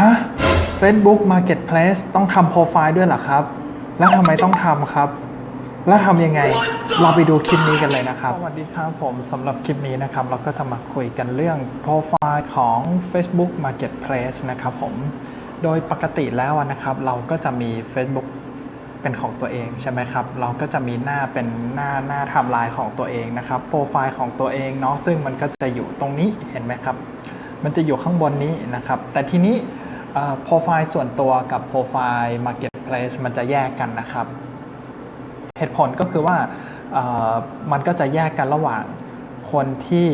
ฮะ Facebook Marketplace ต้องทำโปรไฟล์ด้วยเหรอครับ แล้วทำไมต้องทำครับ แล้วทำยังไง เราไปดูคลิปนี้กันเลยนะครับ สวัสดีครับผมสำหรับคลิปนี้นะครับ เราก็จะมาคุยกันเรื่องโปรไฟล์ของ Facebook Marketplace นะครับผม โดยปกติแล้วนะครับ เราก็จะมี Facebook เป็นของตัวเองใช่ไหมครับ เราก็จะมีหน้าเป็นหน้าหน้าไทม์ไลน์ของตัวเองนะครับ โปรไฟล์ของตัวเองเนาะ ซึ่งมันก็จะอยู่ตรงนี้เห็นไหมครับ มันจะอยู่ข้างบนนี้นะครับ แต่ทีนี้ โปรไฟล์ส่วนตัวกับโปรไฟล์ Marketplace มันจะแยกกันนะครับ เหตุผลก็คือว่ามันก็จะแยกกันระหว่างคนที่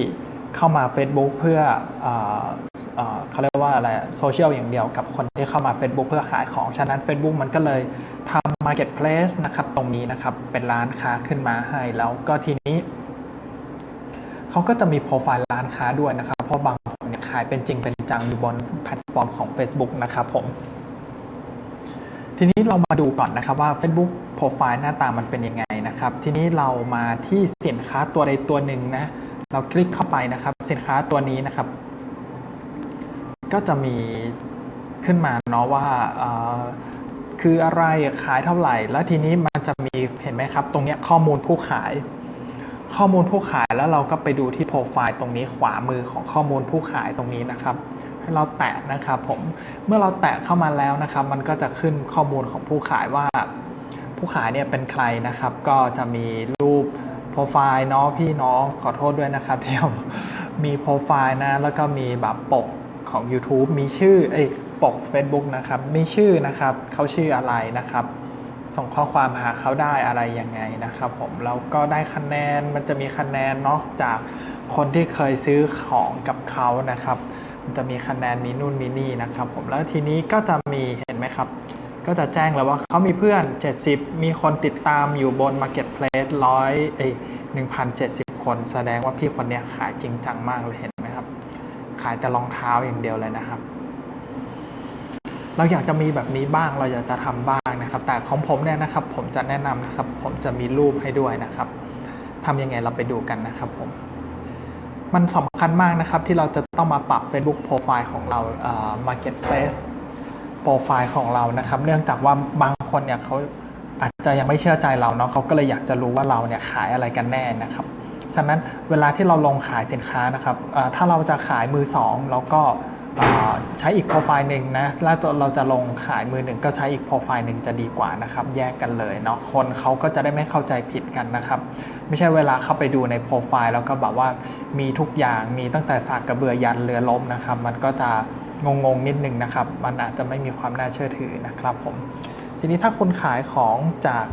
เข้ามา Facebook เพื่อเอ่อเขาเรียกว่าอะไรโซเชียลอย่างเดียวกับคนที่เข้ามา Facebook เพื่อขายของ ฉะนั้น Facebook มันก็เลยทำ Marketplace นะครับ ตรงนี้นะครับเป็นร้านค้าขึ้นมาให้ แล้วก็ทีนี้ เขาก็จะมีโปรไฟล์ร้านค้าด้วยนะครับ เพราะบาง เนี่ยขายเป็นจริงเป็นจังอยู่บนแพลตฟอร์มของ Facebook นะครับผม ทีนี้เรามาดูก่อนนะครับว่า Facebook โปรไฟล์หน้าตามันเป็นยังไงนะครับ ทีนี้เรามาที่สินค้าตัวใดตัวหนึ่งนะ เราคลิกเข้าไปนะครับ สินค้าตัวนี้นะครับ ก็จะมีขึ้นมาเนาะว่าคืออะไรขายเท่าไหร่ แล้วทีนี้มันจะมีเห็นไหมครับ ตรงนี้ข้อมูลผู้ขาย ข้อมูลผู้ขายแล้วเราก็ไปดูที่โปรไฟล์ตรงนี้ขวามือของข้อมูลผู้ขายตรงนี้นะครับ ให้เราแตะนะครับผมเมื่อเราแตะเข้ามาแล้วนะครับ มันก็จะขึ้นข้อมูลของผู้ขายว่า ผู้ขายเนี่ยเป็นใครนะครับ ก็จะมีรูปโปรไฟล์เนาะพี่น้องขอโทษด้วยนะครับที่ผมมีโปรไฟล์นะ แล้วก็มีแบบปกของ YouTube มีชื่อเอ้ปก Facebook นะครับ มีชื่อนะครับ เขาชื่ออะไรนะครับ ส่งข้อความหาเขาได้อะไรยังไงนะครับผมแล้วก็ได้คะแนนมันจะมีคะแนนเนาะจากคนที่เคยซื้อของกับเขานะครับ มันจะมีคะแนนมีนู่นมีนี่นะครับ ผมแล้วทีนี้ก็จะมีเห็นไหมครับ ก็จะแจ้งแล้วว่าเขามีเพื่อน 70 มีคนติดตามอยู่บน Marketplace ร้อยเอ้ย1,070 คนแสดงว่าพี่คนนี้ขายจริงจังมากเลยเห็นไหมครับ ขายแต่รองเท้าอย่างเดียวเลยนะครับ เราอยากจะมีแบบนี้บ้างเราอยากจะทำบ้างนะครับ แต่ของผมเนี่ยนะครับผมจะแนะนำนะครับ ผมจะมีรูปให้ด้วยนะครับทำยังไงเราไปดูกันนะครับผมมันสำคัญมากนะครับที่เราจะต้องมาปรับ Facebook Profile ของเราเอ่อ Marketplace โปรไฟล์ของเรานะครับ เนื่องจากว่าบางคนเนี่ยเขาอาจจะยังไม่เชื่อใจเราเนาะเขาก็เลยอยากจะรู้ว่าเราเนี่ยขายอะไรกันแน่นะครับฉะนั้นเวลาที่เราลงขายสินค้านะครับถ้าเราจะขายมือสองเราก็ ใช้อีกโปรไฟล์หนึ่งนะ แล้วเราจะลงขายมือหนึ่งก็ใช้อีกโปรไฟล์หนึ่งจะดีกว่านะครับ แยกกันเลยเนาะ คนเขาก็จะได้ไม่เข้าใจผิดกันนะครับ ไม่ใช่เวลาเข้าไปดูในโปรไฟล์แล้วก็แบบว่ามีทุกอย่าง มีตั้งแต่สากกระเบือยันเรือล้มนะครับ มันก็จะงงๆนิดนึงนะครับ มันอาจจะไม่มีความน่าเชื่อถือนะครับผม ทีนี้ถ้าคุณขายของจาก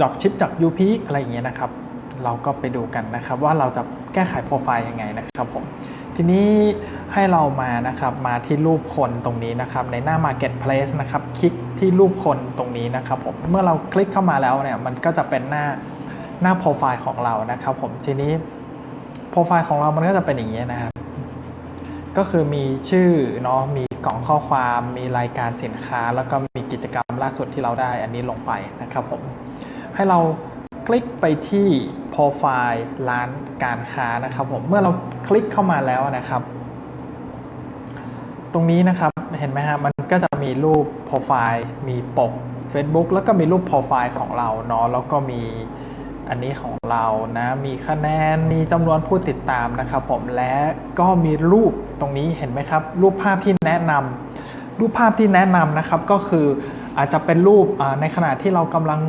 ดรอปชิปจาก u p อะไรอย่างเงี้ยนะครับ เราก็ไปดูกันนะครับ ว่าเราจะแก้ไขโปรไฟล์ยังไงนะครับผมทีนี้ให้เรามานะครับมาที่รูปคนตรงนี้นะครับ ในหน้า Marketplace นะครับ คลิกที่รูปคนตรงนี้นะครับผมเมื่อเราคลิกเข้ามาแล้วเนี่ยมันก็จะเป็นหน้าหน้าโปรไฟล์ของเรานะครับ ผมทีนี้โปรไฟล์ของเรามันก็จะเป็นอย่างนี้นะครับ ก็คือมีชื่อเนาะมีกล่องข้อความมีรายการสินค้า แล้วก็มีกิจกรรมล่าสุดที่เราได้อันนี้ลงไปนะครับผมให้เราคลิกไปที่ โปรไฟล์ร้านการค้านะครับผมเมื่อเราคลิกเข้ามาแล้วนะครับ ตรงนี้นะครับเห็นไหมฮะมันก็จะมีรูปโปรไฟล์มีปก Facebook แล้วก็มีรูปโปรไฟล์ของเราเนาะแล้วก็มีอันนี้ของเรานะมีคะแนนมีจำนวนผู้ติดตามนะครับผมและก็มีรูปตรงนี้เห็นไหมครับ รูปภาพที่แนะนำรูปภาพที่แนะนำนะครับก็คืออาจจะเป็นรูปในขณะที่เรากำลัง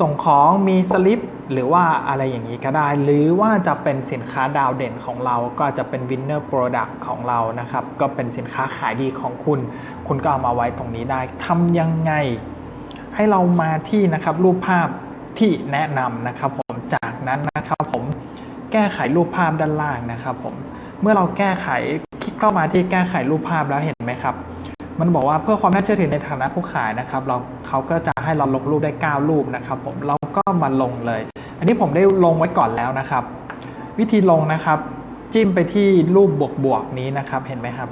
ส่งของมีสลิป หรือว่าอะไรอย่างนี้ก็ได้ หรือว่าจะเป็นสินค้าดาวเด่นของเราก็จะเป็น winner product ของเรานะครับ ก็เป็นสินค้าขายดีของคุณ คุณก็เอามาไว้ตรงนี้ได้ทำยังไง ให้เรามาที่นะครับรูปภาพที่แนะนำนะครับ ผมจากนั้นนะครับผมแก้ไขรูปภาพด้านล่างนะครับผมเมื่อเราแก้ไขคลิกเข้ามาที่แก้ไขรูปภาพแล้วเห็นไหมครับมันบอกว่าเพื่อความน่าเชื่อถือในฐานะผู้ขายนะครับ เราเขาก็จะให้เราลงรูปได้ 9 รูปนะครับ ผมเราก็มาลงเลย นนี้ผมได้ลงไว้ก่อนแล้วนะครับ วิธีลงนะครับ จิ้มไปที่รูปบวกๆนี้นะครับเห็นไหมครับ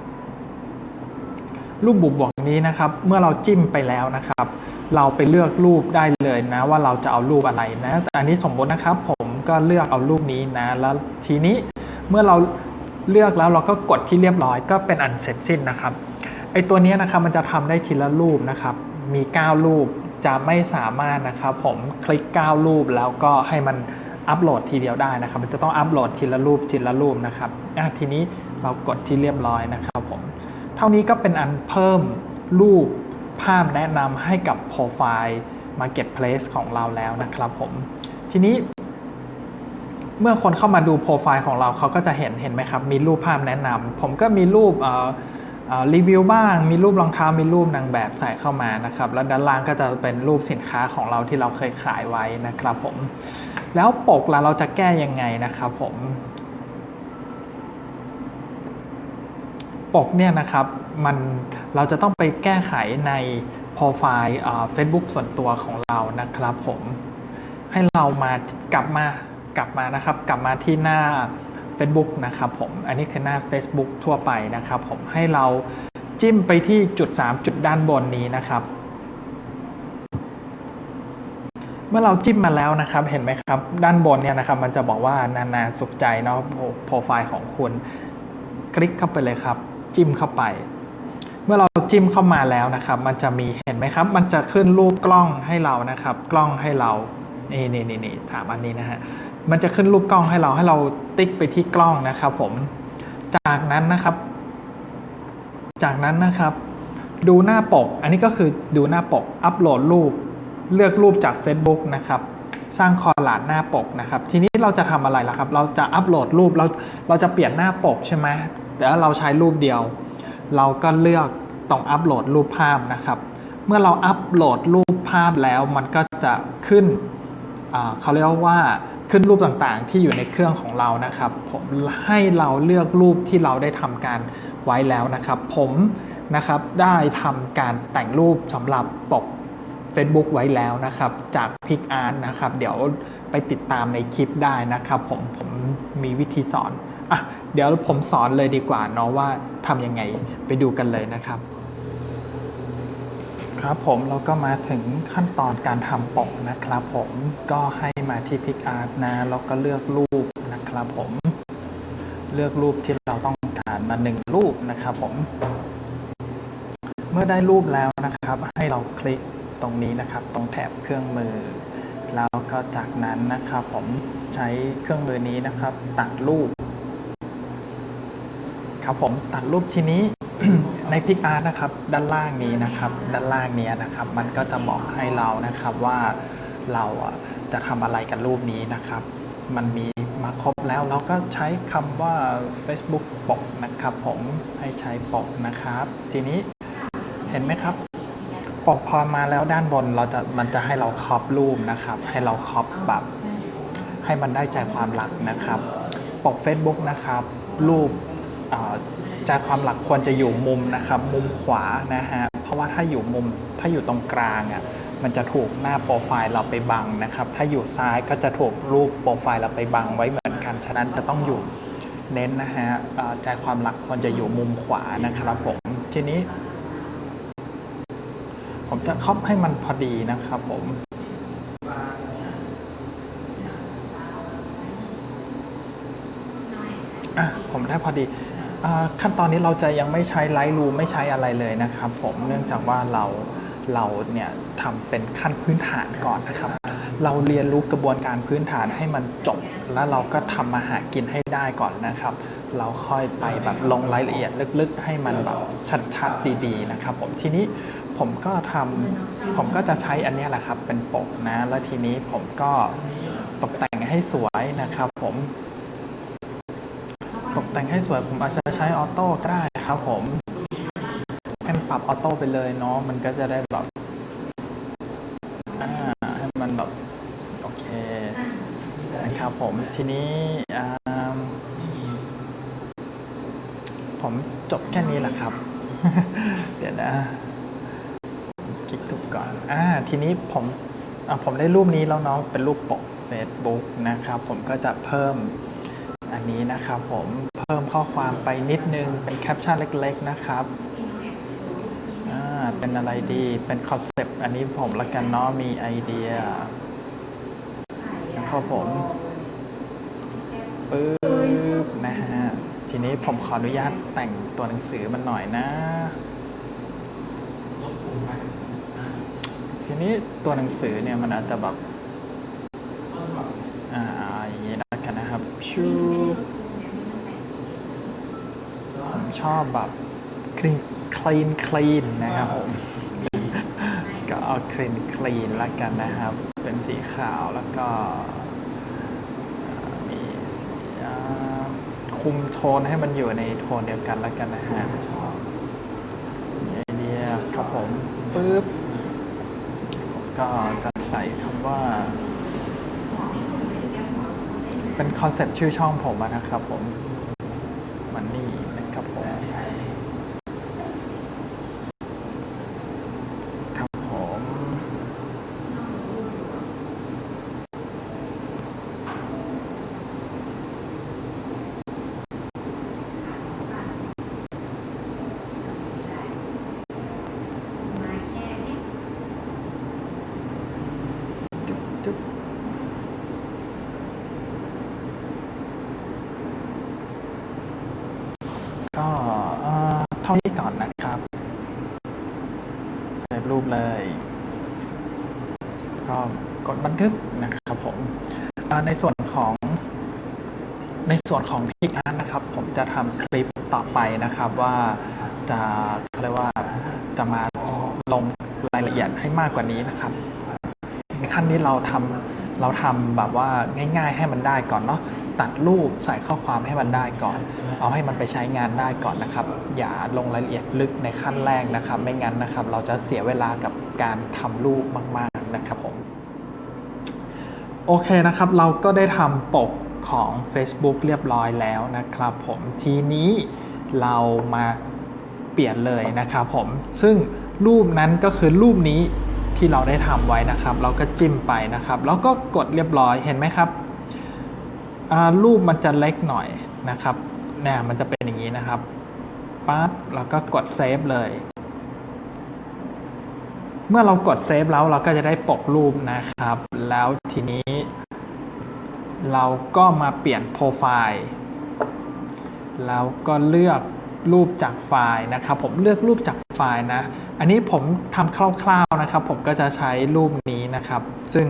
รูปบุบบวกนี้นะครับ เมื่อเราจิ้มไปแล้วนะครับ เราไปเลือกรูปได้เลยนะ ว่าเราจะเอารูปอะไรนะ แต่อันนี้สมมตินะครับ ผมก็เลือกเอารูปนี้นะ แล้วทีนี้เมื่อเราเลือกแล้วเราก็กดที่เรียบร้อยก็เป็นอันเสร็จสิ้นนะครับไอตัวนี้นะครับมันจะทำได้ทีละรูปนะครับ มี 9 รูป จะไม่สามารถนะครับผมคลิก 9 รูปแล้วก็ให้มันอัปโหลดทีเดียวได้นะครับ มันจะต้องอัปโหลดทีละรูปทีละรูปนะครับทีนี้เรากดที่เรียบร้อยนะครับผมเท่านี้ก็เป็นอันเพิ่มรูปภาพแนะนำให้กับโปรไฟล์ Marketplace ของเราแล้วนะครับผมทีนี้ เมื่อคนเข้ามาดูโปรไฟล์ของเราเขาก็จะเห็นเห็นไหมครับ มีรูปภาพแนะนำผมก็มีรูปเอ่อ รีวิวบ้าง มีรูปรองเท้า มีรูปนางแบบใส่เข้ามานะครับ แล้วด้านล่างก็จะเป็นรูปสินค้าของเราที่เราเคยขายไว้นะครับผม แล้วปกล่ะเราจะแก้ยังไงนะครับผม ปกเนี่ยนะครับ มัน เราจะต้องไปแก้ไขในโปรไฟล์เฟซบุ๊กส่วนตัวของเรานะครับผม ให้เรามากลับมากลับมานะครับ กลับมาที่หน้า Facebook นะครับผม อันนี้คือหน้า Facebook ทั่วไปนะครับผม ให้เราจิ้มไปที่จุด 3 จุดด้านบนนี้นะครับ เมื่อเราจิ้มมาแล้วนะครับ เห็นไหมครับ ด้านบนเนี่ยนะครับ มันจะบอกว่านานาสุขใจเนาะโปรไฟล์ของคุณ คลิกเข้าไปเลยครับ จิ้มเข้าไป เมื่อเราจิ้มเข้ามาแล้วนะครับ มันจะมีเห็นไหมครับ มันจะขึ้นรูปกล้องให้เรานะครับ กล้องให้เรานี่นี่นี่นี่ถามอันนี้นะฮะ มันจะขึ้นรูปกล้องให้เราให้เราติ๊กไปที่กล้องนะครับผม จากนั้นนะครับ จากนั้นนะครับ ดูหน้าปก อันนี้ก็คือดูหน้าปก อัปโหลดรูป เลือกรูปจาก Facebook นะครับ สร้างคอลลาดหน้าปกนะครับ ทีนี้เราจะทำอะไรล่ะครับ เราจะอัปโหลดรูป เรา เราจะเปลี่ยนหน้าปกใช่ไหมแต่เราใช้รูปเดียว เราก็เลือกตรงอัปโหลดรูปภาพนะครับ เมื่อเราอัปโหลดรูปภาพแล้วมันก็จะขึ้นเขาเรียกว่า ขึ้นรูปต่างๆ ที่อยู่ในเครื่องของเรานะครับ ผมให้เราเลือกรูปที่เราได้ทำการไว้แล้วนะครับ ผมนะครับได้ทำการแต่งรูปสำหรับปก Facebook ไว้แล้วนะครับ จากพิกอาร์ตนะครับ เดี๋ยวไปติดตามในคลิปได้นะครับ ผมผมมีวิธีสอนอะเดี๋ยวผมสอนเลยดีกว่าเนาะว่าทำยังไงไปดูกันเลยนะครับ ครับผมเราก็มาถึงขั้นตอนการทำปกนะครับ ผมก็ให้ มาที่พิกอาร์นะแล้วก็เลือกรูปนะครับผม เลือกรูปที่เราต้องการมาหนึ่งรูปนะครับผม เมื่อได้รูปแล้วนะครับ ให้เราคลิกตรงนี้นะครับ ตรงแถบเครื่องมือ แล้วก็จากนั้นนะครับผมใช้เครื่องมือนี้นะครับ ตัดรูป ครับผมตัดรูปทีนี้ในพิกอาร์ตนะครับ ด้านล่างนี้นะครับ ด้านล่างนี้นะครับ มันก็จะบอกให้เรานะครับว่า เราอะจะทำอะไรกับรูปนี้นะครับ มันมีมาครบแล้วเราก็ใช้คำว่า Facebook ปกนะครับผมให้ใช้ปกนะครับ ทีนี้เห็นไหมครับ ปกพอมาแล้วด้านบนเราจะมันจะให้เราครอบรูปนะครับ ให้เราครอบแบบให้มันได้ใจความหลักนะครับ ปก Facebook นะครับ รูปใจความหลักควรจะอยู่มุมนะครับ มุมขวานะฮะเพราะว่าถ้าอยู่มุมถ้าอยู่ตรงกลางอะ มันจะถูกหน้าโปรไฟล์เราไปบังนะครับ ถ้าอยู่ซ้ายก็จะถูกรูปโปรไฟล์เราไปบังไว้เหมือนกัน ฉะนั้นจะต้องอยู่เน้นนะฮะใจความหลักควรจะอยู่มุมขวานะครับผม ทีนี้ ผมจะครอบให้มันพอดีนะครับผมอะผมได้พอดีอขั้นตอนนี้เราจะยังไม่ใช้ไลท์รูไม่ใช้อะไรเลยนะครับผมเนื่องจากว่าเรา เราเนี่ยทำเป็นขั้นพื้นฐานก่อนนะครับ เราเรียนรู้กระบวนการพื้นฐานให้มันจบ แล้วเราก็ทำมาหากินให้ได้ก่อนนะครับ เราค่อยไปแบบลงรายละเอียดลึกๆ ให้มันแบบชัดๆดีๆนะครับผมทีนี้ผมก็ทำผมก็จะใช้อันนี้แหละครับเป็นปกนะ แล้วทีนี้ผมก็ตกแต่งให้สวยนะครับ ผมตกแต่งให้สวยผมอาจจะใช้ออโต้ก็ได้ครับผม ปรับออโต้ไปเลยเนาะมันก็จะได้แบบให้มันแบบ โอเคนะครับผมทีนี้ผมจบแค่นี้แหละครับ เดี๋ยวนะคลิกถูกก่อนอ่าทีนี้ผมอะผมได้รูปนี้แล้วเนาะเป็นรูปปก Facebook นะครับ ผมก็จะเพิ่มอันนี้นะครับผมเพิ่มข้อความไปนิดนึงเป็นแคปชั่นเล็ก ๆ นะครับ เป็นอะไรดี เป็นคอนเซปต์อันนี้ผมละกันเนาะ มีไอเดียนะครับผมปึ๊บนะฮะ ทีนี้ผมขออนุญาตแต่งตัวหนังสือมันหน่อยนะ ทีนี้ตัวหนังสือเนี่ยมันอาจจะแบบ อ่า อย่างนี้แล้วกันนะครับ ชูผมชอบแบบคลีน คลีนคลีนนะครับผมก็เอาคลีนคลีนล้วกันนะครับ เป็นสีขาวแล้วก็มีสีคุมโทนให้มันอยู่ในโทนเดียวกันล้วกันนะฮะมีไอเดียครับผมปึ๊บผมก็จะใส่คำว่า เป็นคอนเซ็ปต์ชื่อช่องผมนะครับผมมันนี่นะครับผม ครับผม จุ๊บจุ๊บ ก็เท่านี้ก่อนนะครับเซฟรูปเลย ก็กดบันทึกนะครับผมในส่วนของในส่วนของพิกอาร์นะครับ ผมจะทำคลิปต่อไปนะครับว่าจะเขาเรียกว่าจะมาลงรายละเอียดให้มากกว่านี้นะครับในขั้นนี้เราทำเราทำแบบว่าง่าย ๆ ให้มันได้ก่อนเนาะ ตัดรูปใส่ข้อความให้มันได้ก่อน เอาให้มันไปใช้งานได้ก่อนนะครับ อย่าลงรายละเอียดลึกในขั้นแรกนะครับ ไม่งั้นนะครับ เราจะเสียเวลากับการทำรูปมาก ๆนะครับผมโอเคนะครับ เราก็ได้ทำปกของ Facebook เรียบร้อยแล้วนะครับผมทีนี้เรามาเปลี่ยนเลยนะครับผมซึ่งรูปนั้นก็คือรูปนี้ที่เราได้ทำไว้นะครับ เราก็จิ้มไปนะครับ แล้วก็กดเรียบร้อยเห็นไหมครับ รูปมันจะเล็กหน่อยนะครับเนี่ยมันจะเป็นอย่างนี้นะครับปั๊บแล้วก็กดเซฟเลย เมื่อเรากดเซฟแล้วเราก็จะได้ปกรูปนะครับ แล้วทีนี้ เราก็มาเปลี่ยนโปรไฟล์แล้วก็เลือกรูปจากไฟล์นะครับ ผมเลือกรูปจากไฟล์นะ อันนี้ผมทำคร่าวๆนะครับ ผมก็จะใช้รูปนี้นะครับ ซึ่ง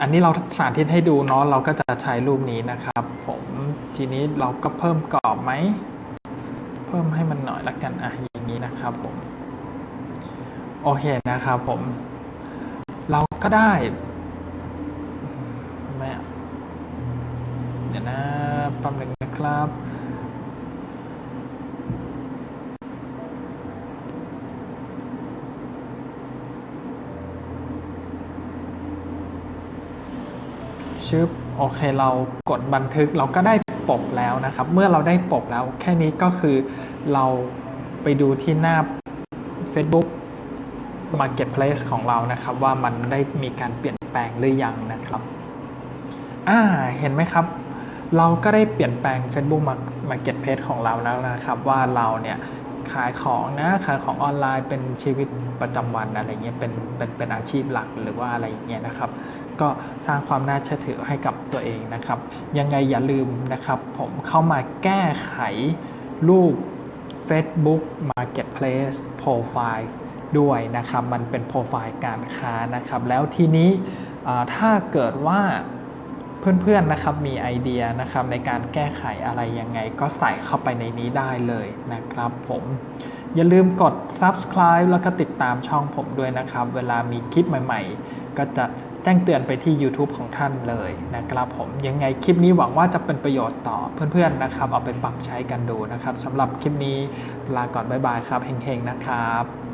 อันนี้เราสาธิตให้ดูเนาะเราก็จะใช้รูปนี้นะครับ ผมทีนี้เราก็เพิ่มกรอบไหม เพิ่มให้มันหน่อยละกันอะอย่างนี้นะครับผม โอเคนะครับผม เราก็ได้แม่เดี๋ยวนะแปั๊มหนึ่งนะครับ ชึบโอเคเรากดบันทึกเราก็ได้ปกแล้วนะครับ เมื่อเราได้ปกแล้วแค่นี้ก็คือเราไปดูที่หน้า Facebook Marketplace ของเรานะครับ ว่ามันได้มีการเปลี่ยนแปลงหรือยังนะครับอ่าเห็นไหมครับ เราก็ได้เปลี่ยนแปลง Facebook Marketplace ของเราแล้วนะครับ ว่าเราเนี่ย ขายของนะขายของออนไลน์เป็นชีวิตประจำวันอะไรเงี้ยเป็นเป็นเป็นอาชีพหลักหรือว่าอะไรเงี้ยนะครับ ก็สร้างความน่าเชื่อถือให้กับตัวเองนะครับ ยังไงอย่าลืมนะครับ ผมเข้ามาแก้ไขรูป Facebook Marketplace Profile ด้วยนะครับ มันเป็นโปรไฟล์การค้านะครับ แล้วทีนี้ถ้าเกิดว่า เพื่อนๆนะครับมีไอเดียนะครับในการแก้ไขอะไรยังไงก็ใส่เข้าไปในนี้ได้เลยนะครับผมอย่าลืมกด subscribe แล้วก็ติดตามช่องผมด้วยนะครับ เวลามีคลิปใหม่ๆ ก็จะแจ้งเตือนไปที่ YouTube ของท่านเลยนะครับผมยังไงคลิปนี้หวังว่าจะเป็นประโยชน์ต่อเพื่อนๆนะครับ เอาไปปรับใช้กันดูนะครับสำหรับคลิปนี้ลาก่อนบ๊ายบายครับเฮงๆนะครับ